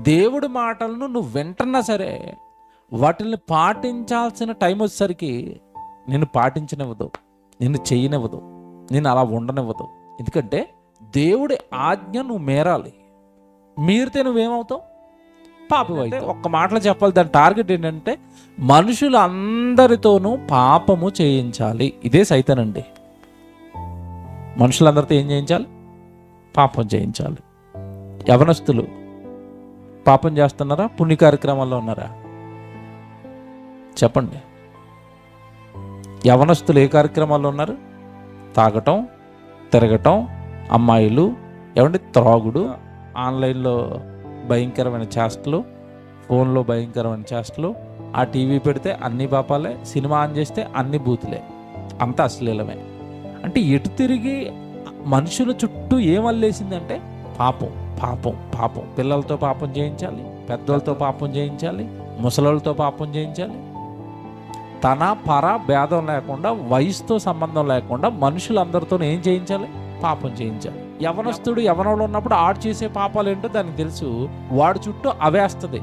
దేవుడి మాటలను నువ్వు వింటున్నా సరే వాటిని పాటించాల్సిన టైం వచ్చేసరికి నేను పాటించనివ్వదు నిన్ను చేయనివ్వదు నేను అలా ఉండనివ్వదు. ఎందుకంటే దేవుడి ఆజ్ఞ నువ్వు మేరాలి. మీరితే నువ్వేమవుతావు? పాపం అయితే ఒక్క మాటలో చెప్పాలి దాని టార్గెట్ ఏంటంటే మనుషులందరితోనూ పాపము చేయించాలి. ఇదే సైతానండి. మనుషులందరితో ఏం చేయించాలి? పాపం చేయించాలి. యవనస్తులు పాపం చేస్తున్నారా? పుణ్య కార్యక్రమాల్లో ఉన్నారా? చెప్పండి. యవనస్తులు ఏ కార్యక్రమాల్లో ఉన్నారు? తాగటం తిరగటం అమ్మాయిలు ఏమంటే త్రాగుడు ఆన్లైన్లో భయంకరమైన చేష్టలు ఫోన్లో భయంకరమైన చేష్టలు ఆ టీవీ పెడితే అన్ని పాపాలే సినిమా ఆన్ చేస్తే అన్ని బూతులే. అంత అశ్లీలమే. అంటే ఎటు తిరిగి మనుషుల చుట్టూ ఏం అల్లేసిందంటే పాపం. పాపం పాపం. పిల్లలతో పాపం చేయించాలి పెద్దలతో పాపం చేయించాలి ముసలోళ్ళతో పాపం చేయించాలి తన పర భేదం లేకుండా వయసుతో సంబంధం లేకుండా మనుషులందరితో ఏం చేయించాలి పాపం చేయించాలి యవనస్తుడు యవనంలో ఉన్నప్పుడు ఆడు చేసే పాపాలు ఏంటో దానికి తెలుసు. వాడి చుట్టూ అవేస్తుంది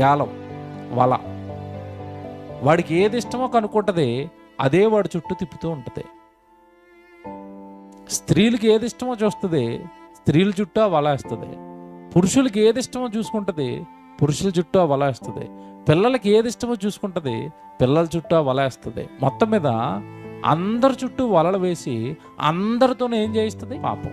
గాలం వల. వాడికి ఏది ఇష్టమో కనుక్కుంటది అదే వాడి చుట్టూ తిప్పుతూ ఉంటుంది. స్త్రీలకి ఏది ఇష్టమో చూస్తుంది స్త్రీల చుట్టూ ఆ వల వేస్తుంది పురుషులకి ఏది ఇష్టమో చూసుకుంటుంది పురుషుల చుట్టూ ఆ వల వేస్తుంది పిల్లలకి ఏది ఇష్టమో చూసుకుంటుంది పిల్లల చుట్టూ ఆ వల వేస్తుంది మొత్తం మీద అందరి చుట్టూ వలలు వేసి అందరితోనే ఏం చేయిస్తుంది? పాపం.